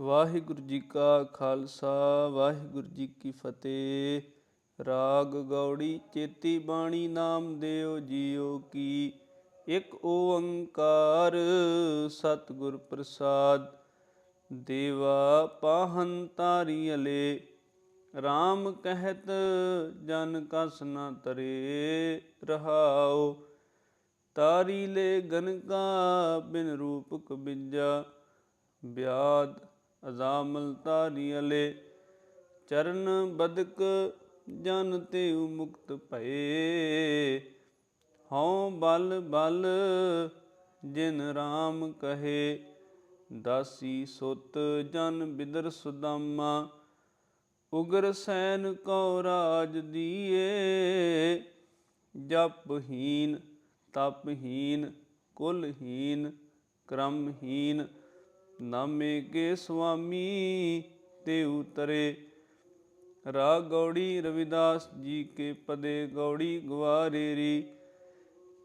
ਵਾਹਿਗੁਰੂ ਜੀ ਕਾ ਖਾਲਸਾ, ਵਾਹਿਗੁਰੂ ਜੀ ਕੀ ਫਤਿਹ। ਰਾਗ ਗੌੜੀ, ਚੇਤੀ ਬਾਣੀ ਨਾਮ ਦਿਓ ਜੀਓ ਕੀ। ਇੱਕ ਓੰਕਾਰ ਸਤਿਗੁਰ ਪ੍ਰਸਾਦ। ਦੇਵਾ ਪਾਹਨ ਤਾਰੀ ਅਲੇ RAM ਕਹਿਤ ਜਨ ਕਸ ਨ ਤਰੇ ਰਹਾਉ। ਤਾਰੀ ਲੈ ਗਨਕਾ ਬਿਨ ਰੂਪਕ ਬਿਜਾ, ਬਿਆਦ ਅਜ਼ਾਮਲ ਤਾਰੀ ਅਲੇ। ਚਰਨ ਬਦਕ ਜਨ ਤੇ ਮੁਕਤ ਭਏ। ਹਉ ਬਲ ਬਲ ਜਿਨ RAM ਕਹੇ। ਦਾਸੀ ਸੁਤ ਜਨ ਬਿਦਰ ਸੁਦਾਮਾ। ਉਗਰ ਸੈਨ ਕਉ ਰਾਜ ਦੀਏ। ਜਪਹੀਨ ਤਪਹੀਨ ਕੁਲਹੀਨ ਕਰਮਹੀਨ ਨਾਮੇ ਕੇ ਸੁਆਮੀ ਤੇ ਉਤਰੇ। ਰਾ ਗੌੜੀ ਰਵਿਦਾਸ ਜੀ ਕੇ ਪਦੇ ਗੌੜੀ ਗਵਾਰੇਰੀ।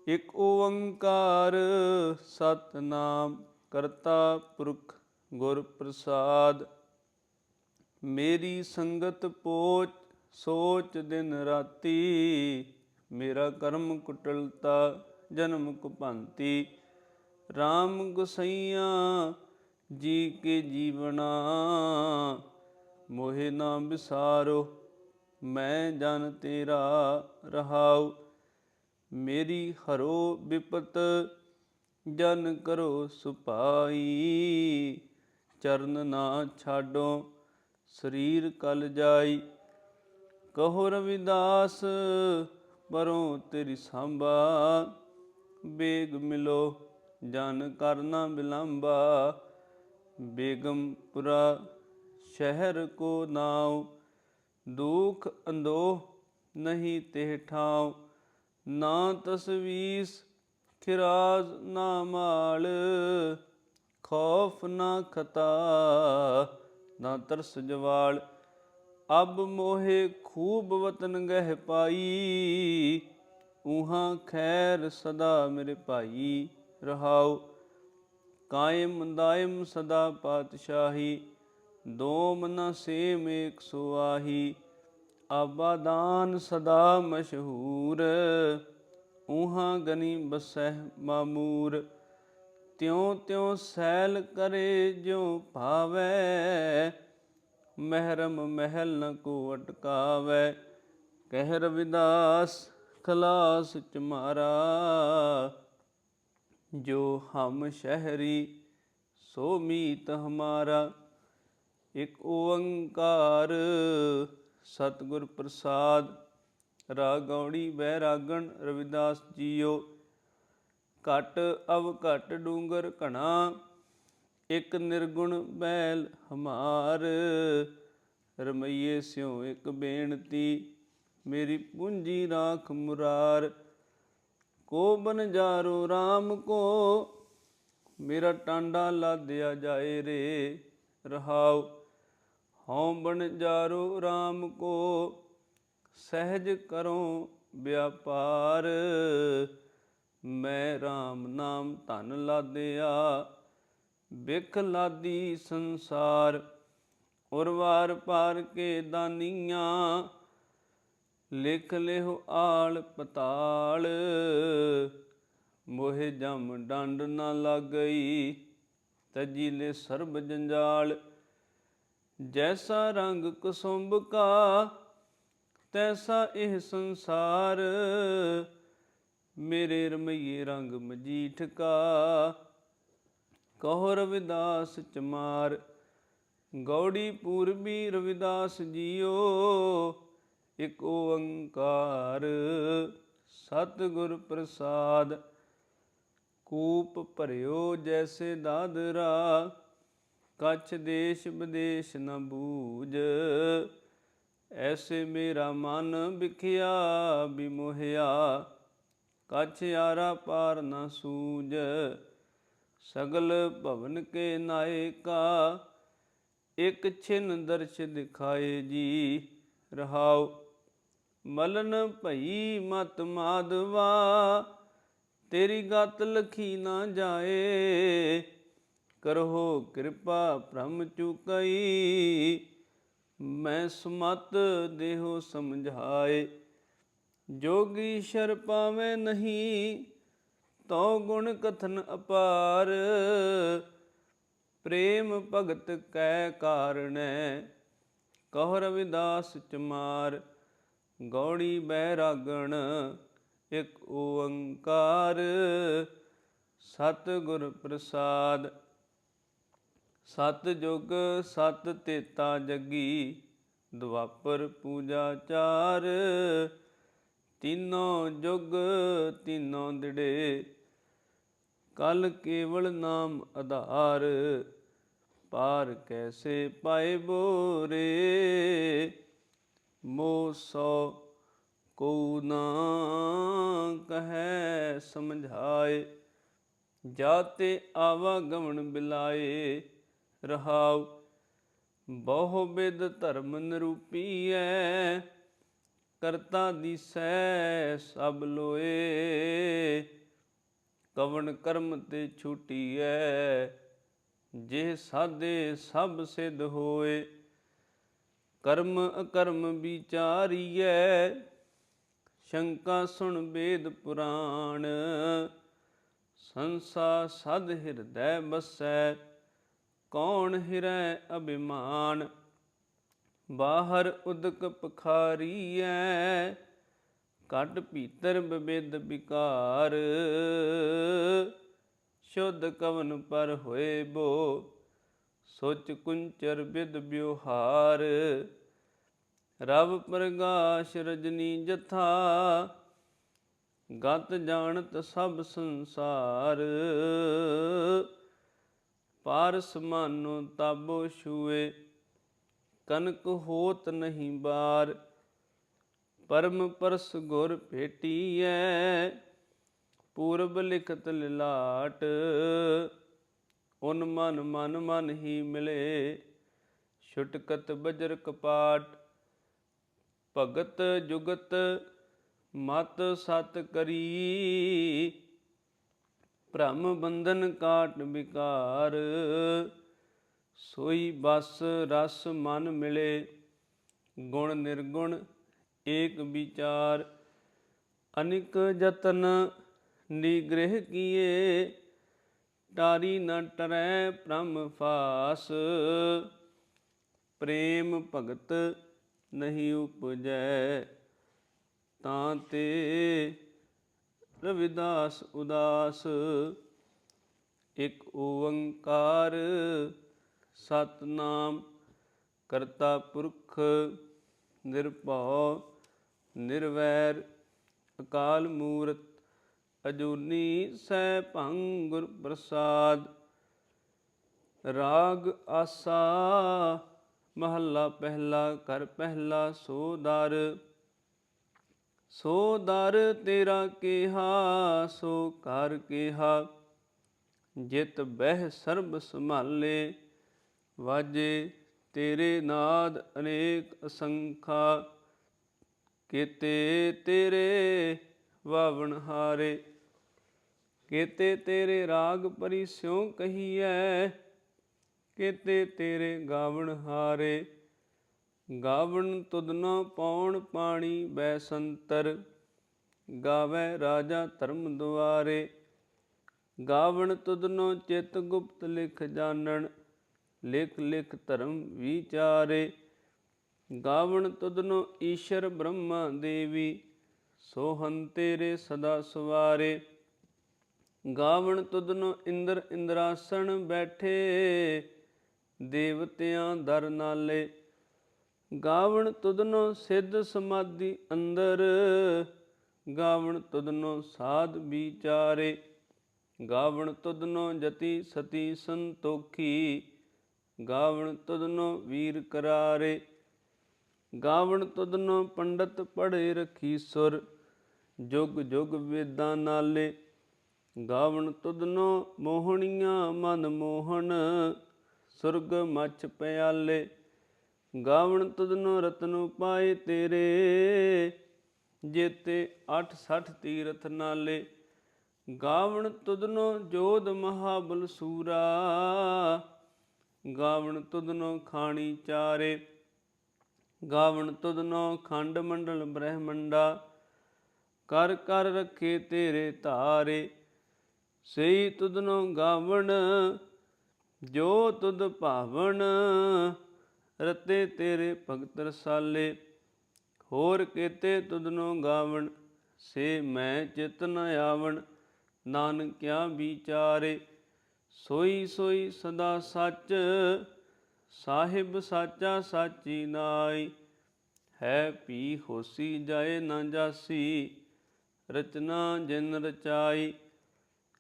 ਇਕ ਓੰਕਾਰ ਸਤਨਾਮ ਕਰਤਾ ਪੁਰਖ ਗੁਰ ਪ੍ਰਸਾਦ। ਮੇਰੀ ਸੰਗਤ ਪੋਚ ਸੋਚ ਦਿਨ ਰਾਤੀ। ਮੇਰਾ ਕਰਮ ਕੁਟਲਤਾ ਜਨਮ ਕੁਪੰਤੀ RAM ਗੁਸਈਆ ਜੀ ਕੇ ਜੀਵਨਾ, ਮੋਹਿ ਨਾ ਵਿਸਾਰੋ ਮੈਂ ਜਨ ਤੇਰਾ ਰਹਾਉ। ਮੇਰੀ ਹਰੋ ਵਿਪਤ ਜਨ ਕਰੋ ਸੁਪਾਈ। ਚਰਨ ਨਾ ਛਾਡੋ, ਸਰੀਰ ਕਲ ਜਾਈ। ਕਹੋ ਰਵਿਦਾਸ, ਪਰੋਂ ਤੇਰੀ ਸੰਭਾ। ਬੇਗ ਮਿਲੋ, ਜਨ ਕਰਨਾ ਬਿਲੰਬਾ। ਬੇਗਮਪੁਰਾ ਸ਼ਹਿਰ ਕੋ ਨਾਉ, ਦੁਖ ਅੰਦੋਹ ਨਹੀਂ ਤੇ ਠਾਉ, ਨਾ ਤਸਵੀਸ ਖਿਰਾਜ਼ ਨਾ ਮਾਲ, ਖੌਫ ਨਾ ਖਤਾ, ਨਾ ਤਰਸ ਜਵਾਲ, ਅਬ ਮੋਹੇ ਖੂਬ ਵਤਨ ਗਹਿ ਪਾਈ ਉਹਾਂ ਖੈਰ ਸਦਾ ਮੇਰੇ ਭਾਈ ਰਹਾਓ ਕਾਇਮ ਦਾਇਮ ਸਦਾ ਪਾਤਸ਼ਾਹੀ ਦੋਮ ਨ ਸੇਮ ਏਕ ਸੁਆਹੀ ਆਬਾਦਾਨ ਸਦਾ ਮਸ਼ਹੂਰ ਉਹਾਂ ਗਨੀ ਬਸਹਿ ਮਾਮੂਰ, ਤਿਉ ਤਿਉ ਸੈਲ ਕਰੇ ਜਿਉ ਭਾਵੈ, ਮਹਿਰਮ ਮਹਿਲ ਨ ਕੋ ਅਟਕਾਵੈ ਕਹਿ ਰਵਿਦਾਸ ਖਲਾਸ ਚਮਾਰਾ ਜੋ ਹਮ ਸ਼ਹਿਰੀ, ਸੋ ਮੀਤ ਹਮਾਰਾ। ਇਕ ਓੰਕਾਰ ਸਤਿਗੁਰ ਪ੍ਰਸਾਦ ਰਾਗੌੜੀ ਬੈਰਾਗਣ ਰਵਿਦਾਸ ਜੀਓ। ਘਟ ਅਵ ਘਟ ਡੂੰਗਰ ਘਣਾ, ਇਕ ਨਿਰਗੁਣ ਬੈਲ ਹਮਾਰ। ਰਮਈਏ ਸਿਉ ਇਕ ਬੇਨਤੀ, ਮੇਰੀ ਪੂੰਜੀ ਰਾਖ ਮੁਰਾਰ। ਕੋ ਬਨਜਾਰੋ RAM ਕੋ, ਮੇਰਾ ਟਾਂਡਾ ਲਾਦਿਆ ਜਾਏ ਰੇ ਰਹਾਉ। ਹਉ ਬਨਜਾਰੋ RAM ਕੋ, ਸਹਿਜ ਕਰੋ ਵਿਆਪਾਰ। ਮੈਂ RAM ਨਾਮ ਧਨ ਲਾਦਿਆ, ਬਿਖ ਲਾਦੀ ਸੰਸਾਰ। ਉਰਵਾਰ ਪਾਰ ਕੇ ਦਾਨੀਆਂ ਲਿਖ ਲਿਹੁ ਆਲ ਪਤਾਲ। ਮੋਹਿ ਜਮ ਡੰਡ ਨਾ ਲੱਗਈ, ਤਜੀ ਲੈ ਸਰਬ ਜੰਜਾਲ। ਜੈਸਾ ਰੰਗ ਕੁਸੁੰਭ ਕਾ, ਤੈਸਾ ਇਹ ਸੰਸਾਰ। ਮੇਰੇ ਰਮਈਏ ਰੰਗ ਮਜੀਠ ਕਾ, ਕਹੋ ਰਵਿਦਾਸ ਚਮਾਰ। ਗੌੜੀ ਪੂਰਬੀ ਰਵਿਦਾਸ ਜੀਓ ਇਕ ਓੰਕਾਰ ਸਤਿਗੁਰ ਪ੍ਰਸਾਦ, ਕੂਪ ਭਰਿਓ ਜੈਸੇ ਦਾਦਰਾ, ਕਛ ਦੇਸ਼ ਵਿਦੇਸ਼ ਨ ਬੂਝ। ਐਸੇ ਮੇਰਾ ਮਨ ਵਿਖਿਆ, ਬਿਮੋਹਿਆ, ਕਛ ਯਾਰਾ ਪਾਰ ਨ ਸੂਝ। ਸਗਲ ਭਵਨ ਕੇ ਨਾਇਕਾ, ਇਕ ਛਿਨ ਦਰਸ਼ ਦਿਖਾਏ ਜੀ। ਰਹਾਉ ਮਲਨ ਭਈ ਮਤ ਮਾਦਵਾ ਤੇਰੀ ਗਤ ਲਖੀ ਨਾ ਜਾਏ। ਕਰੋ ਕਿਰਪਾ ਭ੍ਰਮ ਚੁਕਈ, ਮੈਂ ਸਮਤ ਦੇਹੋ ਸਮਝਾਏ। ਜੋਗੀ ਸ਼ਰ ਪਾਵੇ ਨਹੀਂ, ਤਉ ਗੁਣ ਕਥਨ ਅਪਾਰ। ਪ੍ਰੇਮ ਭਗਤ ਕੈ ਕਾਰਣੈ, ਕਹ ਰਵਿਦਾਸ ਚਮਾਰ। ਗੌੜੀ ਬੈਰਾਗਣ ਇੱਕ ਓੰਕਾਰ। ਸਤ ਗੁਰ ਪ੍ਰਸਾਦ ਸਤ ਜੁਗ ਸਤ ਤੇਤਾ ਜੱਗੀ, ਦੁਆਪਰ ਪੂਜਾ ਚਾਰ। ਤਿੰਨੋਂ ਜੁਗ ਤਿੰਨੋਂ ਦਿੜੇ, ਕਲ ਕੇਵਲ ਨਾਮ ਆਧਾਰ। ਪਾਰ ਕੈਸੇ ਪਾਏ ਬੋਰੇ? ਮੋ ਸੋ ਕੋ ਨਾ ਕਹੈ ਸਮਝਾਏ, ਜਾਤੇ ਆਵਾ ਗਵਣ ਬਿਲਾਏ, ਰਹਾਉ ਬਹੁ ਬਿਦ ਧਰਮ ਨਿਰੂਪੀ ਨਿਰੂਪੀਐ, ਕਰਤਾ ਦੀਸੈ ਸਭ ਲੋਏ, ਕਵਣ ਕਰਮ ਤੇ ਛੁਟੀਐ, ਜੇ ਸਾਦੇ ਸਭ ਸਿਧ ਹੋਏ। ਕਰਮ ਅਕਰਮ ਵਿਚਾਰੀਐ, ਸ਼ੰਕਾ ਸੁਣ ਵੇਦ ਪੁਰਾਣ। ਸੰਸਾ ਸਦ ਹਿਰਦੈ ਬਸੈ ਕੌਣ ਹਿਰੈ ਅਭਿਮਾਨ। ਬਾਹਰ ਉਦਕ ਪਖਾਰੀਐ ਕੱਟ ਭੀਤਰ ਬਬਿਦ ਵਿਕਾਰ। ਸ਼ੁੱਧ ਕਵਨ ਪਰ ਹੋਏ ਬੋ ਸੋਚ ਕੁੰਚਰ ਬਿਦ ਬਿਵਹਾਰ ਰਵ ਪ੍ਰਗਾਸ਼ ਰਜਨੀ ਜਥਾ, ਗਤ ਜਾਣਤ ਸਭ ਸੰਸਾਰ। ਪਾਰਸ ਮਾਨੋ ਤਾਬੋ ਛੂਏ, ਕਨਕ ਹੋਤ ਨਹੀਂ ਬਾਰ। ਪਰਮ ਪਰਸ ਗੁਰ ਭੇਟੀਐ, ਪੂਰਬ ਲਿਖਤ ਲਿਲਾਟ। ਉਨ ਮਨ ਮਨ ਮਨ ਹੀ ਮਿਲੇ। ਛੁਟਕਤ ਬਜਰ ਕਪਾਟ, ਭਗਤ ਜੁਗਤ ਮਤ ਸਤ ਕਰੀ। ਭ੍ਰਮ ਬੰਧਨ ਕਾਟ ਵਿਕਾਰ, ਸੋਈ ਬਸ ਰਸ ਮਨ ਮਿਲੇ। ਗੁਣ ਨਿਰਗੁਣ ਏਕ ਵਿਚਾਰ, ਅਨਿਕ ਯਤਨ ਨਿਗ੍ਰਹਿ ਕੀਏ। ਟਾਰੀ ਨ ਟਰੈ ਭ੍ਰਮ ਫਾਸ। ਪ੍ਰੇਮ ਭਗਤ ਨਹੀਂ ਉਪਜੈ। ਤਾਂ ਤੇ ਰਵਿਦਾਸ ਉਦਾਸ। ਇਕ ਓੰਕਾਰ ਸਤਨਾਮ ਕਰਤਾ ਪੁਰਖ ਨਿਰਭਉ ਨਿਰਵੈਰ ਅਕਾਲ ਮੂਰਤ ਅਜੂਨੀ ਸੈ ਭੰਗ ਗੁਰ ਪ੍ਰਸਾਦ। ਰਾਗ ਆਸਾ, ਮਹੱਲਾ ਪਹਿਲਾ ਕਰ ਪਹਿਲਾ, ਸੋ ਦਰ। ਸੋ ਦਰ ਤੇਰਾ ਕਿਹਾ, ਸੋ ਕਰ ਕਿਹਾ। ਜਿਤ ਬਹਿ ਸਰਬ ਸੰਭਾਲੇ, ਵਾਜੇ ਤੇਰੇ ਨਾਦ ਅਨੇਕ ਅਸੰਖਾ। ਕੀਤੇ ਤੇਰੇ ਵਾਵਣ ਹਾਰੇ ਕੀਤੇ ਤੇਰੇ ਰਾਗ ਪਰੀ ਸਿਉ ਕਹੀਐ, ਕੀਤੇ ਤੇਰੇ ਗਾਵਣ ਹਾਰੇ। ਗਾਵਣ ਤੁਧਨਾ ਪਾਉਣ ਪਾਣੀ ਬੈਸੰਤਰ, ਗਾਵੇ ਰਾਜਾ ਧਰਮ ਦੁਆਰੇ। ਗਾਵਣ ਤੁਧਨੋ ਚਿਤ ਗੁਪਤ ਲਿਖ ਜਾਣਨ, ਲਿਖ ਲਿਖ ਧਰਮ ਵਿਚਾਰੇ। ਗਾਵਣ ਤੁਧਨੋ ਈਸ਼ਰ ਬ੍ਰਹਮਾ ਦੇਵੀ ਸੋਹੰ ਤੇਰੇ ਸਦਾ ਸਵਾਰੇ। ਗਾਵਣ ਤੁਧਨੋ ਇੰਦਰ ਇੰਦਰਾਸਣ ਬੈਠੇ, ਦੇਵਤਿਆਂ ਦਰ ਨਾਲੇ। ਗਾਵਣ ਤੁਧਨੋ ਸਿੱਧ ਸਮਾਧੀ ਅੰਦਰ, ਗਾਵਣ ਤੁਧਨੋ ਸਾਧ ਵਿਚਾਰੇ। ਗਾਵਣ ਤੁਧਨੋ ਜਤੀ ਸਤੀ ਸੰਤੋਖੀ, ਗਾਵਣ ਤੁਧਨੋ ਵੀਰ ਕਰਾਰੇ। ਗਾਵਣ ਤੁਧਨੋ ਪੰਡਤ ਪੜ੍ਹੇ ਰਖੀ ਸੁਰ, ਜੁਗ ਜੁਗ ਵੇਦਾਂ ਨਾਲੇ। ਗਾਵਣ ਤੁਧਨੋ ਮੋਹਣੀਆਂ ਮਨ ਮੋਹਣ, ਸੁਰਗ ਮਛ ਪਿਆਲੇ। ਗਾਵਣ ਤੁਧਨੋ ਰਤਨੁ ਪਾਏ ਤੇਰੇ, ਜੇਤੇ 860 ਤੀਰਥ ਨਾਲੇ। ਗਾਵਣ ਤੁਧਨੋ ਜੋਧ ਮਹਾਬਲ ਸੂਰਾ, ਗਾਵਣ ਤੁਧਨੋ ਖਾਣੀ ਚਾਰੇ। ਗਾਵਣ ਤੁਧਨੋ ਖੰਡ ਮੰਡਲ ਬ੍ਰਹਮੰਡਾ, ਕਰ ਕਰ ਰੱਖੇ ਤੇਰੇ ਧਾਰੇ। ਸਈ ਤੁਧਨੋ ਗਾਵਣ, ਜੋ ਤੁਧ ਭਾਵਨ ਰਤੇ ਤੇਰੇ ਭਗਤ ਰਸਾਲੇ। ਹੋਰ ਕੀਤੇ ਤੁਧਨੋ ਗਾਵਣ, ਸੇ ਮੈਂ ਚਿਤ ਨ ਆਵਣ। ਨਾਨਕਿਆ ਵਿਚਾਰੇ, ਸੋਈ ਸੋਈ ਸਦਾ ਸੱਚ, ਸਾਹਿਬ ਸਾਚਾ ਸਾਚੀ ਨਾਈ ਹੈ ਪੀ ਹੋਸੀ ਜਾਏ ਨਾ ਜਾਸੀ, ਰਚਨਾ ਜਿਨ ਰਚਾਈ।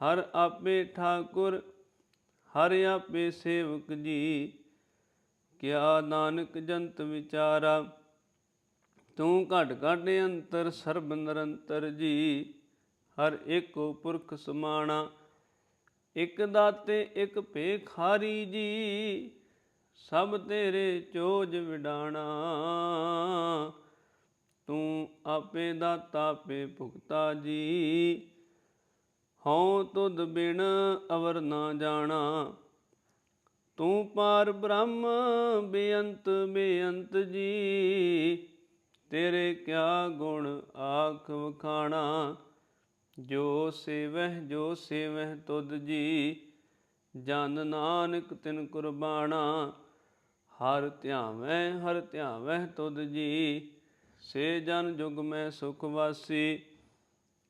ਹਰ ਆਪੇ ਠਾਕੁਰ, ਹਰ ਆਪੇ ਸੇਵਕ ਜੀ। ਕਿਆ ਨਾਨਕ ਜੰਤ ਵਿਚਾਰਾ, ਤੂੰ ਘਟ ਘਟ ਅੰਤਰ ਸਰਬ ਨਿਰੰਤਰ ਜੀ। ਹਰ ਏਕੋ ਪੁਰਖ ਸਮਾਣਾ, ਇਕ ਦਾਤੇ, ਇਕ ਭੇਖਾਰੀ ਜੀ। ਸਭ ਤੇਰੇ ਚੋਜ ਵਿਡਾਣਾ, ਤੂੰ ਆਪੇ ਦਾਤਾ, ਆਪੇ ਭੁਗਤਾ ਜੀ। ਹਉ ਤੁਧ ਬਿਨ ਅਵਰ ਨਾ ਜਾਣਾ। ਤੂੰ ਪਾਰ ਬ੍ਰਹਮ ਬੇਅੰਤ ਬੇਅੰਤ ਜੀ, ਤੇਰੇ ਕਿਆ ਗੁਣ ਆਖ ਵਖਾਣਾ। ਜੋ ਸੇਵਹਿ ਜੋ ਸੇਵਹਿ ਤੁਧ ਜੀ, ਜਨ ਨਾਨਕ ਤਿਨ ਕੁਰਬਾਨਾ ਹਰ ਧਿਆਵੈ ਹਰ ਧਿਆਵੈ ਤੁਧ ਜੀ, ਸੇ ਜਨ ਜੁਗ ਮੈਂ ਸੁਖ ਵਾਸੀ।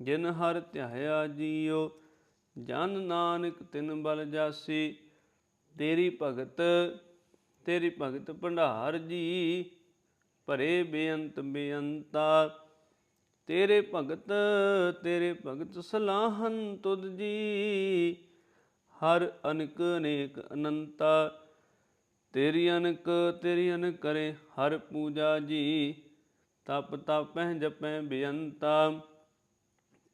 ਜਿਨ ਹਰ ਧਿਆਇਆ ਜੀਓ ਜਨ ਨਾਨਕ ਤਿਨ ਬਲ ਜਾਸੀ, ਤੇਰੀ ਭਗਤ ਤੇਰੀ ਭਗਤ ਭੰਡਾਰ ਜੀ, ਭਰੇ ਬੇਅੰਤ ਬੇਅੰਤਾ, ਤੇਰੇ ਭਗਤ ਤੇਰੇ ਭਗਤ ਸਲਾਹਨ ਤੁਧ ਜੀ, ਹਰ ਅਨਕ ਅਨੇਕ ਅਨੰਤਾ, ਤੇਰੀ ਅਨਕ ਤੇਰੀ ਅਨਕ ਕਰੇ ਹਰ ਪੂਜਾ ਜੀ, ਤਪ ਤਪੈ ਜਪੈ ਬੇਅੰਤਾ।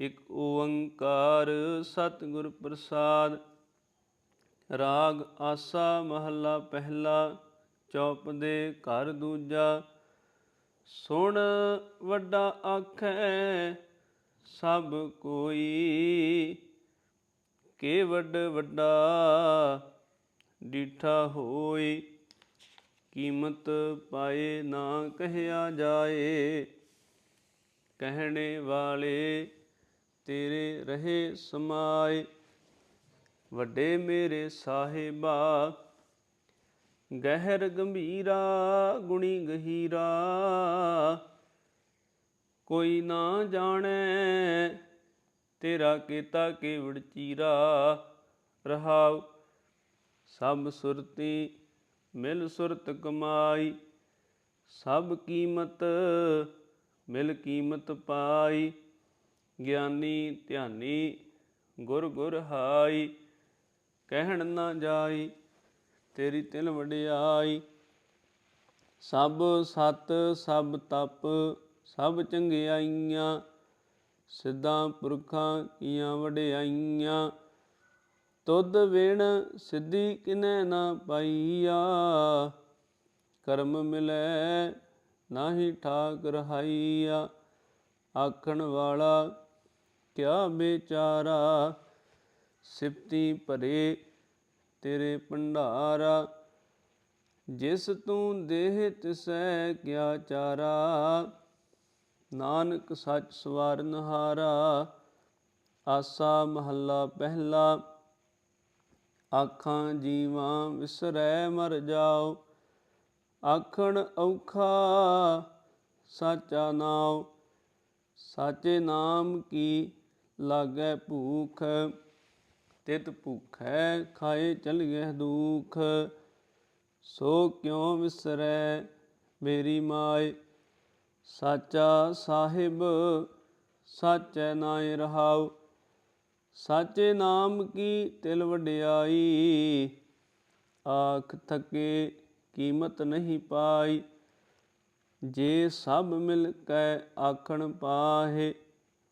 ਇਕ ਓੰਕਾਰ ਸਤਿਗੁਰ ਪ੍ਰਸਾਦ, ਰਾਗ ਆਸਾ ਮਹੱਲਾ ਪਹਿਲਾ ਚੌਪਦੇ ਘਰ ਦੂਜਾ, ਸੁਣ ਵੱਡਾ ਆਖੈ, ਸਭ ਕੋਈ ਕੇ ਵੱਡ ਵੱਡਾ ਡੀਠਾ ਹੋਈ ਕੀਮਤ ਪਾਏ ਨਾ ਕਹਿਆ ਜਾਏ, ਕਹਿਣੇ ਵਾਲੇ ਤੇਰੇ ਰਹੇ ਸਮਾਏ, ਵੱਡੇ ਮੇਰੇ ਸਾਹਿਬਾ। ਗਹਿਰ ਗੰਭੀਰਾ, ਗੁਣੀ ਗਹੀਰਾ, ਕੋਈ ਨਾ ਜਾਣੈ, ਤੇਰਾ ਕੀਤਾ ਕੇਵੜ ਚੀਰਾ। ਰਹਾਉ ਸਭ ਸੁਰਤੀ, ਮਿਲ ਸੁਰਤ ਕਮਾਈ, ਸਭ ਕੀਮਤ, ਮਿਲ ਕੀਮਤ ਪਾਈ। ਗਿਆਨੀ ਧਿਆਨੀ, ਗੁਰ ਗੁਰ ਹਾਈ, ਕਹਿਣ ਨਾ ਜਾਈ, ਤੇਰੀ ਤਿਲ ਵਡਿਆਈ। ਸਭ ਸਤ, ਸਭ ਤਪ, ਸਭ ਚੰਗਿਆਈਆਂ, ਸਿੱਧਾਂ ਪੁਰਖਾਂ ਕੀਆਂ ਵਡਿਆਈਆਂ। ਤੁਧ ਵਿਣ ਸਿੱਧੀ ਕਿਨੈ ਨਾ ਪਾਈਆ। ਕਰਮ ਮਿਲੈ ਨਾਹੀ ਠਾਕ ਰਹਾਈਆ ਆਖਣ ਵਾਲਾ ਕਿਆ ਵਿਚਾਰਾ ਸਿਫਤੀ ਭਰੇ ਤੇਰੇ ਭੰਡਾਰਾ। ਜਿਸ ਤੂੰ ਦੇਹ ਤਿਸੈ ਕਿਆ ਚਾਰਾ? ਨਾਨਕ ਸੱਚ ਸਵਾਰਨ ਹਾਰਾ ਆਸਾ ਮਹੱਲਾ ਪਹਿਲਾ। ਆਖਾਂ ਜੀਵਾਂ ਵਿਸਰੈ ਮਰ ਜਾਓ। ਆਖਣ ਔਖਾ ਸਾਚਾ ਨਾਮ ਸਾਚੇ ਨਾਮ ਕੀ ਲਾਗੈ ਭੂਖ, ਤਿਤ ਭੁਖੈ ਖਾਏ ਚਲਿਐ ਦੁਖ। ਸੋ ਕਿਉ ਵਿਸਰੈ ਮੇਰੀ ਮਾਏ? ਸਾਚਾ ਸਾਹਿਬ, ਸਾਚੈ ਨਾਇ ਰਹਾਉ। ਸਾਚੇ ਨਾਮ ਕੀ ਤਿਲ ਵਡਿਆਈ? ਆਖ ਥਕੇ ਕੀਮਤ ਨਹੀਂ ਪਾਈ। ਜੇ ਸਭ ਮਿਲ ਕੈ ਆਖਣ ਪਾਹੇ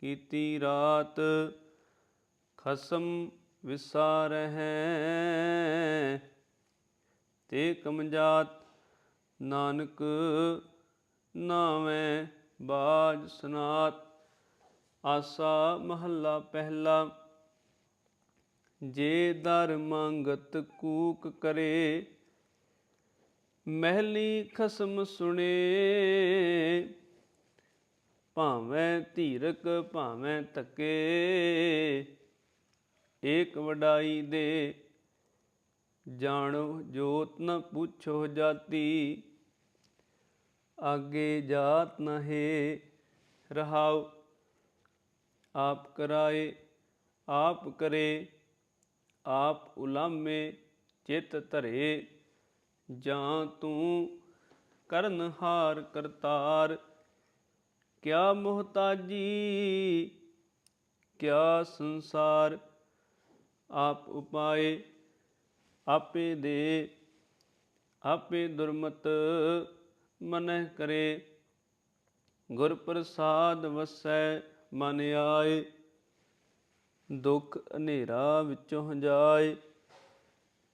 ਕੀਤੀ ਰਾਤ, ਖਸਮ ਵਿਸਾਰਹਿ। ਤੇ ਕਮਜਾਤ ਨਾਨਕ ਨਾਵੇਂ ਬਾਜ ਸਨਾਤ। ਆਸਾ ਮਹੱਲਾ ਪਹਿਲਾ, ਜੇ ਦਰ ਮੰਗਤ ਕੂਕ ਕਰੇ, ਮਹਿਲੀ ਖਸਮ ਸੁਣੇ। ਭਾਵੇਂ ਧੀਰਕ, ਭਾਵੇਂ ਤੱਕੇ ਏਕ ਵਡਾਈ ਦੇ ਜਾਣੋ, ਜੋਤ ਨ ਪੁੱਛੋ ਜਾਤੀ। ਆਗੇ ਜਾਤ ਨ ਹੈ ਰਹਾਉ, ਆਪ ਕਰਾਏ, ਆਪ ਕਰੇ। ਆਪ ਉਲਾਮੇ, ਚਿਤ ਧਰੇ। ਜਾਂ ਤੂੰ ਕਰਨ ਹਾਰ ਕਰਤਾਰ ਕਿਆ ਮੁਹਤਾਜੀ, ਕਿਆ ਸੰਸਾਰ, ਆਪ ਉਪਾਏ ਆਪੇ ਦੇ, ਆਪੇ ਦੁਰਮਤ ਮਨਹਿ ਕਰੇ। ਗੁਰ ਪ੍ਰਸਾਦ ਵਸੈ ਮਨ ਆਏ, ਦੁਖ ਹਨੇਰਾ ਵਿੱਚੋਂ ਹੰਜਾਏ।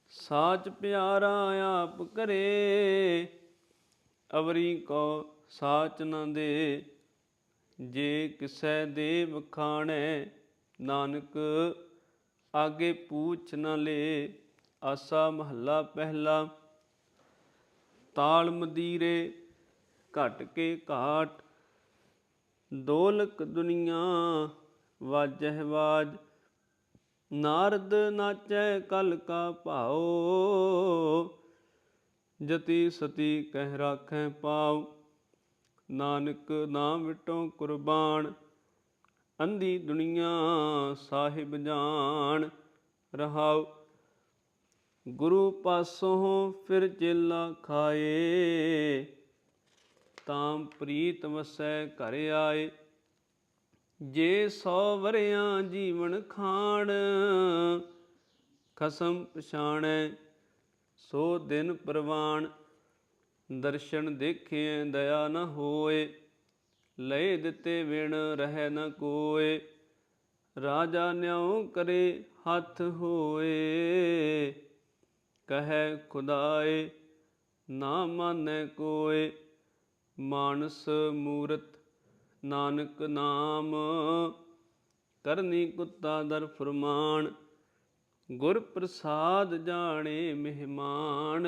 ਸਾਚ ਪਿਆਰਾ ਆਪ ਕਰੇ, ਅਵਰੀ ਕੋ ਸਾਚ ਨਾ ਦੇ। ਜੇ ਕਿਸੈ ਦੇ ਵਖਾਣੈ ਨਾਨਕ ਆਗੇ ਪੂਛ ਨ ਲੇ। ਆਸਾ ਮਹੱਲਾ ਪਹਿਲਾ, ਤਾਲ ਮਦੀਰੇ ਘਟ ਕੇ ਘਾਟ। ਦੋਲਕ ਦੁਨੀਆ ਵਾਜਹਿ ਵਾਜ, ਨਾਰਦ ਨਾਚੈ ਕਲ ਕਾ ਭਾਉ। ਜਤੀ ਸਤੀ ਕਹਿ ਰਾਖੈ ਪਾਉ। ਨਾਨਕ ਨਾਮ ਵਿਟੋ ਕੁਰਬਾਨ, ਅੰਧੀ ਦੁਨੀਆ ਸਾਹਿਬ ਜਾਣ। ਰਹਾਉ, ਗੁਰੂ ਪਾਸੋਂ ਫਿਰ ਚੇਲਾ ਖਾਏ। ਤਾਂ ਪ੍ਰੀਤ ਵਸੈ ਘਰ ਆਏ। ਜੇ ਸੌ ਵਰਿਆਂ ਜੀਵਨ ਖਾਣ, ਖਸਮ ਪਛਾਣੈ ਸੋ ਦਿਨ ਪ੍ਰਵਾਨ ਦਰਸ਼ਨ ਦੇਖੇ ਦਇਆ ਨ ਹੋਏ, ਲਏ ਦਿੱਤੇ ਵਿਣ ਰਹਿ ਨ ਕੋਏ, ਰਾਜਾ ਨਿਉ ਕਰੇ ਹੱਥ ਹੋਏ। ਕਹੈ ਖੁਦਾਏ, ਨਾ ਮਾਨੈ ਕੋਏ, ਮਾਨਸ ਮੂਰਤ ਨਾਨਕ ਨਾਮ। ਕਰਨੀ ਕੁੱਤਾ ਦਰ ਫਰਮਾਨ, ਗੁਰ ਪ੍ਰਸਾਦ ਜਾਣੇ ਮਹਿਮਾਨ।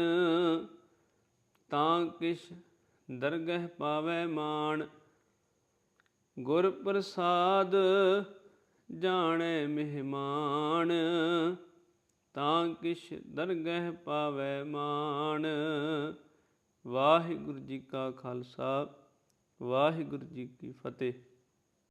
ਤਾਂ ਕਿਛ ਦਰਗਹਿ ਪਾਵੈ ਮਾਣ। ਗੁਰ ਪ੍ਰਸਾਦ ਜਾਣੈ ਮਹਿਮਾਨ, ਤਾਂ ਕਿਛ ਦਰਗਹਿ ਪਾਵੈ ਮਾਣ। ਵਾਹਿਗੁਰੂ ਜੀ ਕਾ ਖਾਲਸਾ, ਵਾਹਿਗੁਰੂ ਜੀ ਕੀ ਫਤਿਹ।